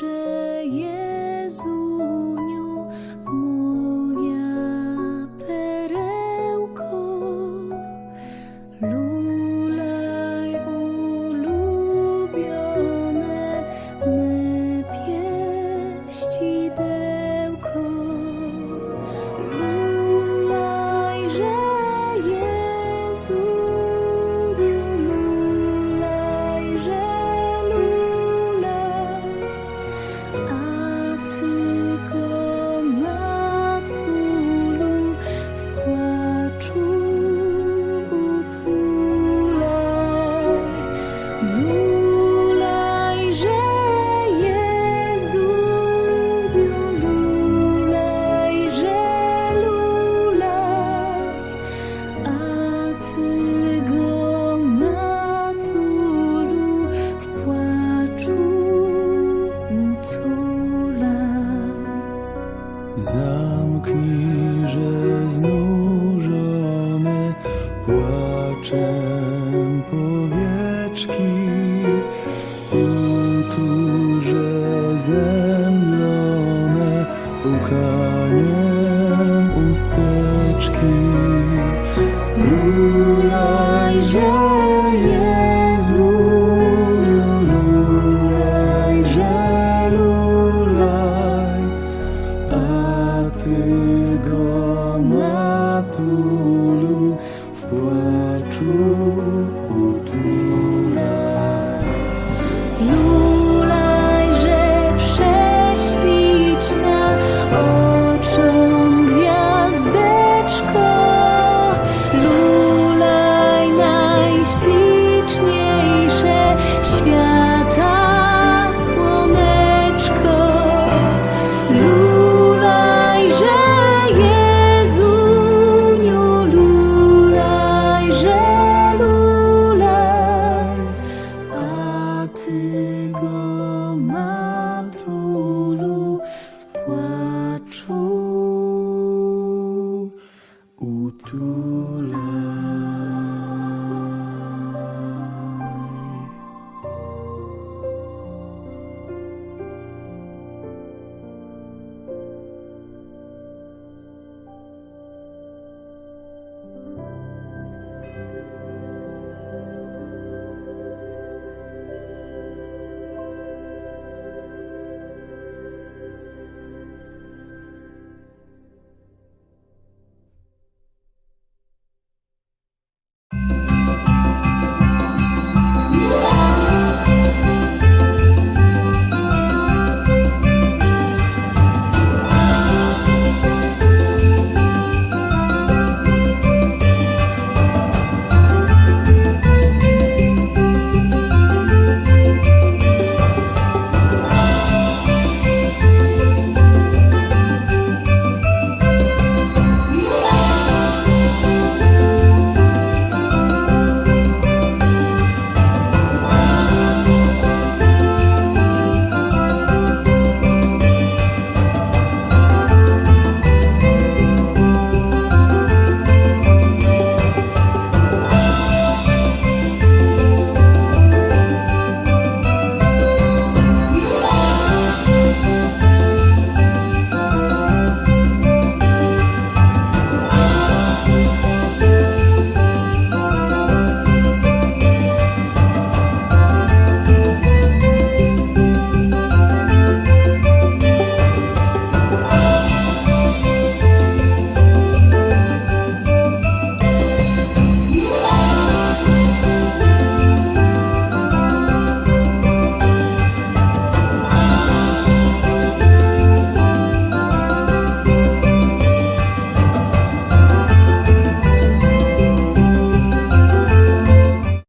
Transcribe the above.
是。Ty go matulu cząsteczki. Rurajże, Jezu, rurajże, ruraj, a Ty go matulu w płaczu. najśliczniejsze świata. Słoneczko, lulajże Jezuniu, lulajże, lulaj, a Ty go matulu w płaczu utulaj.